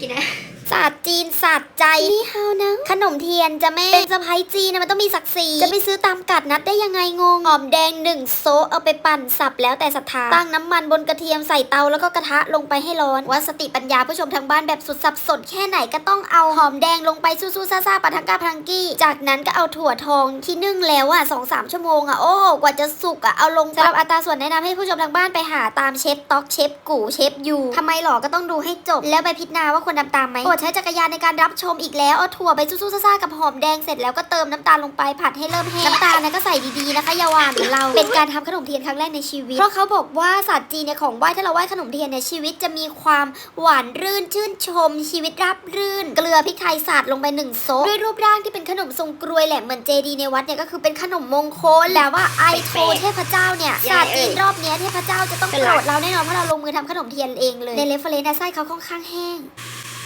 กินนะศาสตร์จีนศาสตร์ใจนี่เฮานะขนมเทียนจะแม่เป็นสะพ้ายจีนนะมันต้องมีศักดิ์ศรีจะไปซื้อตามกัดนัดได้ยังไงงงหอมแดงหนึ่งโซะเอาไปปั่นสับแล้วแต่ศรัทธาตั้งน้ำมันบนกระเทียมใส่เตาแล้วก็กระทะลงไปให้ร้อนวัดสติปัญญาผู้ชมทางบ้านแบบสุดสับสนแค่ไหนก็ต้องเอาหอมแดงลงไปสู้ๆซ่าๆปะทังกาพลังกี้ จากนั้นก็เอาถั่วทองที่นึ่งแล้วอะสองสามชั่วโมงอะโอ้กว่าจะสุกอะเอาลงสำหรับอัตราส่วนแนะนำให้ผู้ชมทางบ้านไปหาตามเชฟต๊อกเชฟกูเชฟยูทำไมหรอก็ต้องดูให้จบ แล้วไปพิจารณาว่าควรทำตามไหมโปรดใช้จักรยานในการรับชมอีกแล้ว เอาถั่วไปสู้ๆซ่าๆกับหอมแดงเสร็จแล้วก็เติมน้ำตาลลงไปผัดให้เริ่มแห้ง น้ำตาลเนี่ยก็ใส่ดีๆนะคะอย่าหวานเหมือนเรา เป็นการทำขนมเทียนครั้งแรกในชีวิต เพราะเขาบอกว่าศาสตร์จีนเนี่ยของไหว้ถ้าเราไหว้ขนมเทียนเนี่ยชีวิตจะมีความหวานรื่นชื่นชม ชีวิตราบรื่น เกลือพริกไทยสาดลงไปหนึ่งโซะด้วยรูปร่างที่เป็นขนมทรงกรวยแหละเหมือนเจดีย์ในวัดเนี่ยก็คือเป็นขนมมงคลแล้วว่าไอโทเทพเจ้าเนี่ยศาสตร์จีนรอบเนี้ยเทพเจ้าจะต้องโปรดเราแน่นอนเพราะเราลงมือทำขนมเทียนเองเลยในเรฟเฟรนซ์ไส้เขาค่อนข้างแห้ง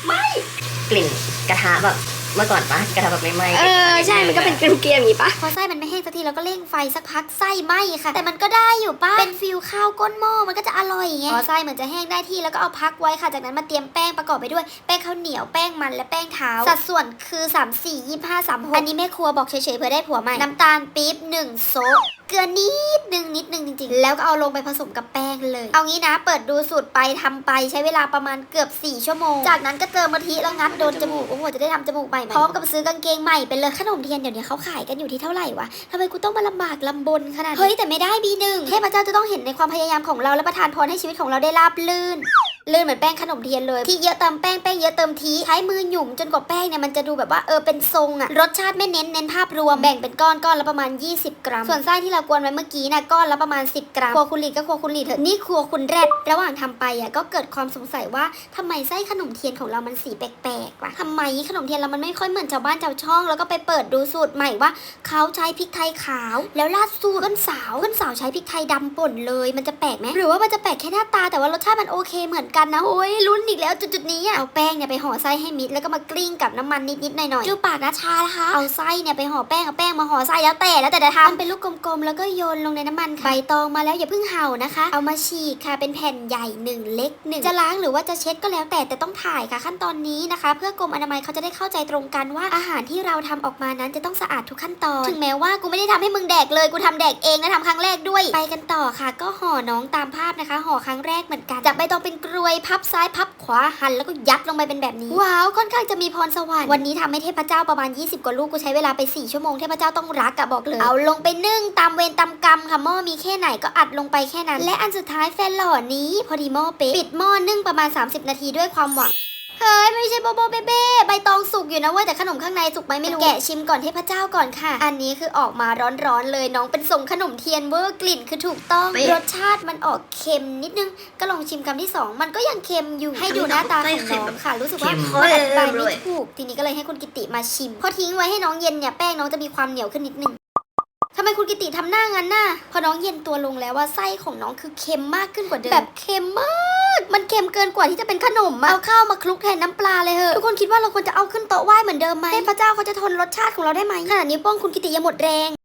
ไม่ กลิ่นกระทะแบบ เมื่อก่อนปะกระทะแบบไม่ไหม้เออใช่มันก็เป็นเกลียมๆอย่างงี้ปะพอไส้มันไม่แห้งสักทีเราก็เร่งไฟสักพักไส้ไหม้ค่ะ แต่มันก็ได้อยู่ป้าเป็นฟิลข้าวก้นหม้อมันก็จะอร่อยไงพอไส้เหมือนจะแห้งได้ที่แล้วก็เอาพักไว้ค่ะ จากนั้นมาเตรียมแป้งประกอบไปด้วยแป้งข้าวเหนียวแป้งมันและแป้งเท้าสัดส่วนคือ3 4 25 3 6อันนี้แม่ครัวบอกเฉยๆเพื่อได้ผัวใหม่น้ำตาลปี๊บ1โซะเกลือนิดนึงนิดนึงจริงๆ แล้วก็เอาลงไปผสมกับแป้งเลย เอางี้นะ เปิดดูสูตรไปทำไปใช้เวลาประมาณเกือบ 4 ชั่วโมง จากนั้นก็เติมกะทิแล้วงัดโดนจมูกโอ้โหจะได้ทำจมูกใหม่ๆพร้อมกับซื้อกางเกงใหม่ไปเลยขนมเทียนเดี๋ยวนี้เขาขายกันอยู่ที่เท่าไหร่วะทำไมกูต้องมาลำบากลำบนขนาดนี้เฮ้ยแต่ไม่ได้บีหนึ่งเทพเจ้าจะต้องเห็นในความพยายามของเราและประทานพรให้ชีวิตของเราได้ราบลื่น ลื่นเหมือนแป้งขนมเทียนเลยที่เยอะเติมแป้งแป้งเยอะเติมทีใช้มือหยุ่มจนกว่าแป้งเนี่ยมันจะดูแบบว่าเออเป็นทรงอะรสชาติไม่เน้นเน้นภาพรวมแบ่งเป็นก้อนก้อนละประมาณ 20 กรัม ส่วนไส้ที่เรากวนไว้เมื่อกี้นะก้อนละประมาณ 10 กรัมครัวคุณหลีก็ครัวคุณหลีเถอะนี่ครัวคุณแรดระหว่างทำไปอะก็เกิดความสงสัยว่าทำไมไส้ขนมเทียนของเรามันสีแปลกๆวะทำไมขนมเทียนเรามันไม่ค่อยเหมือนชาวบ้านชาวช่อง แล้วก็ไปเปิดดูสูตรใหม่ว่าเขาใช้พริกไทยขาว แล้วราดสูตรก้นสาวก้นสาวใช้พริกไทยดำป่นเลย มันจะแปลกไหมหรือว่ามันจะแปลกแค่หน้าตาแต่ว่ารสชาติมันโอเคเหมือนกันนะโอ้ยลุ้นอีกแล้วจุดๆนี้อะเอาแป้งเนี่ยไปห่อไส้ให้มิดแล้วก็มากลิ้งกับน้ำมันนิดๆหน่อยๆจูปากนะชานะคะเอาไส้เนี่ยไปห่อแป้งเอาแป้งมาห่อไส้แล้วแต่แล้วแต่จะทำเป็นลูกกลมๆแล้วก็โยนลงในน้ำมันค่ะใบตองมาแล้วอย่าเพิ่งเห่านะคะ เอามาฉีกค่ะเป็นแผ่นใหญ่หนึ่งเล็กหนึ่งจะล้างหรือว่าจะเช็ดก็แล้วแต่แต่ต้องถ่ายค่ะขั้นตอนนี้นะคะ เพื่อกรมอนามัยเขาจะได้เข้าใจตรงกันว่าอาหารที่เราทำออกมานั้นจะต้องสะอาดทุกขั้นตอน ถึงแม้ว่ากูไม่ได้ทำให้มึงแดกเลยกูทำแดกเองและทำครั้งแรกด้วย ไปกันต่อค่ะ ก็ห่อน้องตามภาพนะคะ ห่อครั้งแรกเหมือนกันจับใบตองเป็นกรวยพับซ้ายพับขวาหั่นแล้วก็ยัดลงไปเป็นแบบนี้ ว้าวค่อนข้างจะมีพรสวรรค์วันนี้ทำให้เทพเจ้าประมาณ 20 กว่าลูกกูใช้เวลาไป 4 ชั่วโมงเทพเจ้าต้องรักอะบอกเลยเอาลงไปนึ่งตามเวรตามกรรมค่ะหม้อมีแค่ไหนก็อัดลงไปแค่นั้น และอันสุดท้ายแฟนหล่อนี้ พอดีหม้อเป๊ะปิดหม้อนึ่งประมาณ 30 นาทีด้วยความหวัง เฮ้ยไม่ใช่โบโบเบเบ้ใบตองสุกอยู่นะเว้ยแต่ขนมข้างในสุกไหมไม่รู้แกะชิมก่อนเทพเจ้าก่อนค่ะ อันนี้คือออกมาร้อนๆเลยน้องเป็นทรงขนมเทียนเวอร์กลิ่นคือถูกต้องเป๊ะรสชาติมันออกเค็มนิดนึงก็ลองชิมคำที่สองมันก็ยังเค็มอยู่ให้ดูหน้าตาของน้องค่ะรู้สึกว่าเค็มมันอธิบายเลไม่ยถูกทีนี้ก็เลยให้คุณกิติมาชิมพอทิ้งไว้ให้น้องเย็นเนี่ยแป้งน้องจะมีความเหนียวขึ้นนิดนึง ทำไมคุณกิติทำหน้างั้นน่ะ พอน้องเย็นตัวลงแล้วว่าไส้ของน้องคือเค็มมากขึ้นกว่าเดิม แบบเค็มมาก มันเค็มเกินกว่าที่จะเป็นขนมอะเอาข้าวมาคลุกแทนน้ำปลาเลยเหอะทุกคนคิดว่าเราควรจะเอาขึ้นโต๊ะไหว้เหมือนเดิมไหมเทพเจ้าเขาจะทนรสชาติของเราได้ไหมขนาดนี้วโป้องคุณกิติยังหมดแรง